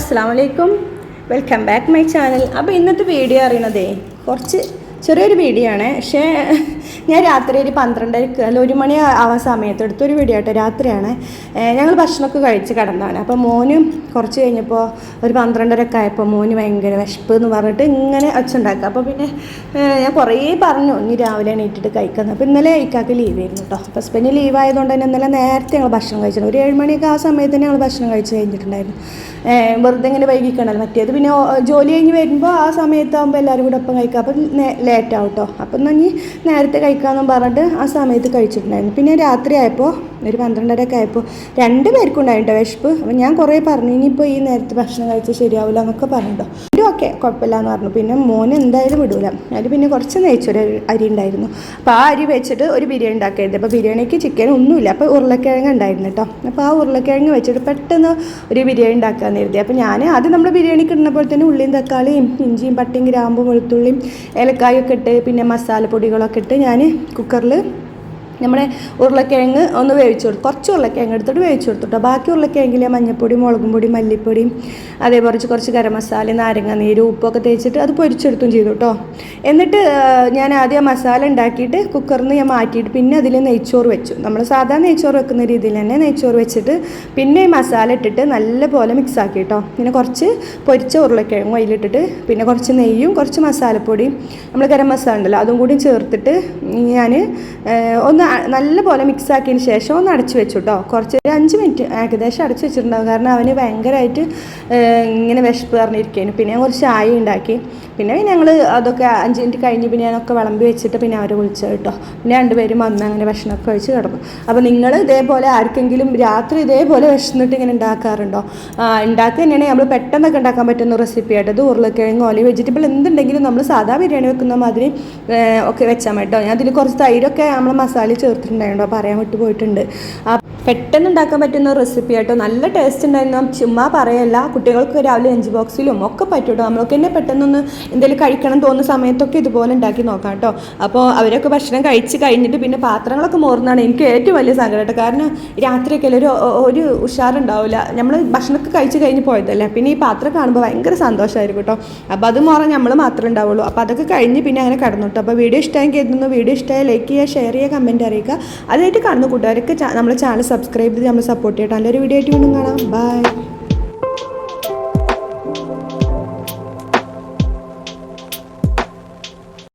അസ്സാം വലൈക്കും welcome back my channel അപ്പോൾ ഇന്നത്തെ വീഡിയോ അറിയണതേ കുറച്ച് ചെറിയൊരു വീഡിയോ ആണ് പക്ഷേ ഞാൻ രാത്രി ഒരു പന്ത്രണ്ടരക്ക് അല്ല ഒരു മണി ആവാൻ സമയത്ത് എടുത്തൊരു വീഡിയോ ആട്ടോ രാത്രിയാണ്. ഞങ്ങൾ ഭക്ഷണമൊക്കെ കഴിച്ച് കിടന്നതാണ്. അപ്പോൾ മോനും കുറച്ച് കഴിഞ്ഞപ്പോൾ ഒരു പന്ത്രണ്ടരക്ക് ആയപ്പോൾ മോന് ഭയങ്കര വിശപ്പ് എന്ന് പറഞ്ഞിട്ട് ഇങ്ങനെ അച്ഛണ്ടാക്കുക അപ്പോൾ പിന്നെ ഞാൻ കുറേ പറഞ്ഞു ഇനി രാവിലെ എണീറ്റിട്ട് കഴിക്കുന്നത് അപ്പോൾ ഇന്നലെ ഇക്കാക്ക് ലീവ് ആയിരുന്നു കേട്ടോ അപ്പോൾ ഹസ്ബൻഡ് ലീവ് ആയതുകൊണ്ട് തന്നെ ഇന്നലെ നേരത്തെ ഞങ്ങൾ ഭക്ഷണം കഴിച്ചത് ഒരു ഏഴ് മണിയൊക്കെ ആ സമയത്ത് തന്നെ ഞങ്ങൾ ഭക്ഷണം കഴിച്ച് കഴിഞ്ഞിട്ടുണ്ടായിരുന്നു. വെറുതെ ഇങ്ങനെ വൈകിക്കണല്ലോ മറ്റേത് പിന്നെ ജോലി കഴിഞ്ഞ് വരുമ്പോൾ ആ സമയത്താകുമ്പോൾ എല്ലാവരും കൂടെ ഒപ്പം കഴിക്കാം അപ്പം ലേറ്റ് ആവും കേട്ടോ അപ്പം എന്നാൽ ഇനി നേരത്തെ കഴിക്കാമെന്നും പറഞ്ഞിട്ട് ആ സമയത്ത് കഴിച്ചിട്ടുണ്ടായിരുന്നു. പിന്നെ രാത്രി ആയപ്പോൾ ഒരു പന്ത്രണ്ടരയൊക്കെ ആയപ്പോൾ രണ്ട് പേർക്കും വിശപ്പ്. അപ്പം ഞാൻ കുറേ പറഞ്ഞു ഇനിയിപ്പോൾ ഈ നേരത്തെ ഭക്ഷണം കഴിച്ചാൽ ശരിയാവില്ല എന്നൊക്കെ പറഞ്ഞിട്ടോ. ഓക്കെ കുഴപ്പമില്ല എന്ന് പറഞ്ഞു. പിന്നെ മോൻ എന്തായാലും വിടൂല. അതിൽ പിന്നെ കുറച്ച് നെയ്ച്ചൊരു അരി ഉണ്ടായിരുന്നു. അപ്പോൾ ആ അരി വെച്ചിട്ട് ഒരു ബിരിയാണി ഉണ്ടാക്കരുത്. അപ്പോൾ ബിരിയാണിക്ക് ചിക്കൻ ഒന്നുമില്ല. അപ്പോൾ ഉരുളക്കിഴങ്ങ് ഉണ്ടായിരുന്നു കേട്ടോ. അപ്പോൾ ആ ഉരുളക്കിഴങ്ങ് വെച്ചിട്ട് പെട്ടെന്ന് ഒരു ബിരിയാണി ഉണ്ടാക്കാമെന്ന് കരുതി. അപ്പോൾ ഞാൻ അത് നമ്മൾ ബിരിയാണിക്ക് ഇടുന്ന പോലെ തന്നെ ഉള്ളിയും തക്കാളിയും ഇഞ്ചിയും പട്ടിയും ഗ്രാമ്പും വെളുത്തുള്ളിയും ഏലക്കായൊക്കെ ഇട്ട് പിന്നെ മസാലപ്പൊടികളൊക്കെ ഇട്ട് ഞാൻ കുക്കറിൽ നമ്മുടെ ഉരുളക്കിഴങ്ങ് ഒന്ന് വേവിച്ചു കൊടുത്തു. കുറച്ച് ഉരുളക്കിഴങ്ങ് എടുത്തിട്ട് വേവിച്ചു കൊടുത്തുട്ടോ ബാക്കി ഉരുളക്കിഴങ്ങിൽ മഞ്ഞപ്പൊടി മുളകും പൊടി മല്ലിപ്പൊടിയും അതേപോലെ കുറച്ച് ഗരം മസാല നാരങ്ങ നീര് ഉപ്പൊക്കെ തേച്ചിട്ട് അത് പൊരിച്ചെടുത്തും ചെയ്തു കേട്ടോ എന്നിട്ട് ഞാൻ ആദ്യം മസാല ഉണ്ടാക്കിയിട്ട് കുക്കറിൽ നിന്ന് ഞാൻ മാറ്റിയിട്ട് പിന്നെ അതിൽ നെയ്ച്ചോറ് വെച്ചു. നമ്മൾ സാധാരണ നെയ്ച്ചോറ് വെക്കുന്ന രീതിയിൽ തന്നെ നെയ്ച്ചോറ് വെച്ചിട്ട് പിന്നെ ഈ മസാല ഇട്ടിട്ട് നല്ല മിക്സ് ആക്കി കേട്ടോ പിന്നെ കുറച്ച് പൊരിച്ച ഉരുളക്കിഴങ്ങും അതിലിട്ടിട്ട് പിന്നെ കുറച്ച് നെയ്യും കുറച്ച് മസാലപ്പൊടിയും നമ്മൾ ഗരം മസാല ഉണ്ടല്ലോ അതും കൂടി ചേർത്തിട്ട് ഞാൻ ഒന്ന് അ- പോലെ മിക്സ് ആക്കിയതിന് ശേഷം ഒന്ന് അടച്ചു വെച്ചു കേട്ടോ കുറച്ച് ഒരു അഞ്ച് മിനിറ്റ് ഏകദേശം അടച്ചു വെച്ചിട്ടുണ്ടാവും. കാരണം അവന് ഭയങ്കരമായിട്ട് ഇങ്ങനെ വിശപ്പ് പറഞ്ഞിരിക്കുകയാണ് പിന്നെ കുറച്ച് ചായ ഉണ്ടാക്കി. പിന്നെ ഞങ്ങൾ അതൊക്കെ അഞ്ച് മിനിറ്റ് കഴിഞ്ഞ് പിന്നെ ഞാനൊക്കെ വിളമ്പി വെച്ചിട്ട് പിന്നെ അവരെ വിളിച്ചു കേട്ടോ പിന്നെ രണ്ടുപേരും വന്ന് അങ്ങനെ ഭക്ഷണമൊക്കെ കഴിച്ച് കിടന്നു. അപ്പോൾ നിങ്ങൾ ഇതേപോലെ ആർക്കെങ്കിലും രാത്രി ഇതേപോലെ വിശന്നിട്ട് ഇങ്ങനെ ഉണ്ടാക്കാറുണ്ടോ? ഉണ്ടാക്കുക തന്നെയാണ് നമ്മൾ പെട്ടെന്നൊക്കെ ഉണ്ടാക്കാൻ പറ്റുന്ന റെസിപ്പി ആയിട്ട്. അത് ഉരുളക്കിഴങ്ങോ അല്ലെങ്കിൽ വെജിറ്റബിൾ എന്തുണ്ടെങ്കിലും നമ്മൾ സാധാ ബിരിയാണി വെക്കുന്ന മാതിരി ഒക്കെ വെച്ചാൽ കേട്ടോ ഞാൻ അതിൽ കുറച്ച് തൈരൊക്കെ നമ്മൾ മസാല ചേർത്തിട്ടുണ്ടായിരുന്നു. പറയാൻ വിട്ടു പോയിട്ടുണ്ട് ആ, പെട്ടെന്ന് ഉണ്ടാക്കാൻ പറ്റുന്ന റെസിപ്പി ആയിട്ടോ നല്ല ടേസ്റ്റ് ഉണ്ടായിരുന്നു ചുമ്മാ പറയല്ല കുട്ടികൾക്ക് രാവിലെ ലഞ്ച് ബോക്സിലും ഒക്കെ പറ്റൂട്ടോ. നമ്മൾക്ക് തന്നെ പെട്ടെന്നൊന്ന് എന്തെങ്കിലും കഴിക്കണം തോന്നുന്ന സമയത്തൊക്കെ ഇതുപോലെ ഉണ്ടാക്കി നോക്കാം കേട്ടോ. അപ്പോൾ അവരൊക്കെ ഭക്ഷണം കഴിച്ച് കഴിഞ്ഞിട്ട് പിന്നെ പാത്രങ്ങളൊക്കെ മോറുന്നതാണ് എനിക്ക് ഏറ്റവും വലിയ സങ്കടം കേട്ടോ. കാരണം രാത്രിയൊക്കെ ഒരു ഒരു ഉഷാറുണ്ടാവില്ല നമ്മൾ ഭക്ഷണമൊക്കെ കഴിച്ച് കഴിഞ്ഞ് പോയതല്ലേ. പിന്നെ ഈ പാത്രം കാണുമ്പോൾ ഭയങ്കര സന്തോഷമായിരിക്കും കേട്ടോ. അപ്പോൾ അത് മോറാൻ നമ്മൾ മാത്രമേ ഉണ്ടാവുള്ളൂ. അപ്പോൾ അതൊക്കെ കഴിഞ്ഞ് പിന്നെ അങ്ങനെ കടന്നു കേട്ടോ. അപ്പോൾ വീഡിയോ ഇഷ്ടമായി കരുതുന്നു. വീഡിയോ ഇഷ്ടമായി ലൈക്ക് ചെയ്യുക ഷെയർ ചെയ്യുക കമന്റ് അറിയിക്കുക. അതായിട്ട് കാണുന്ന കൂട്ടുകാരൊക്കെ നമ്മൾ ചാനൽ സബ്സ്ക്രൈബ് ചെയ്ത് നമ്മൾ സപ്പോർട്ട് ചെയ്യട്ടെ. നല്ലൊരു വീഡിയോ ആയിട്ട് വീണ്ടും കാണാം. ബൈ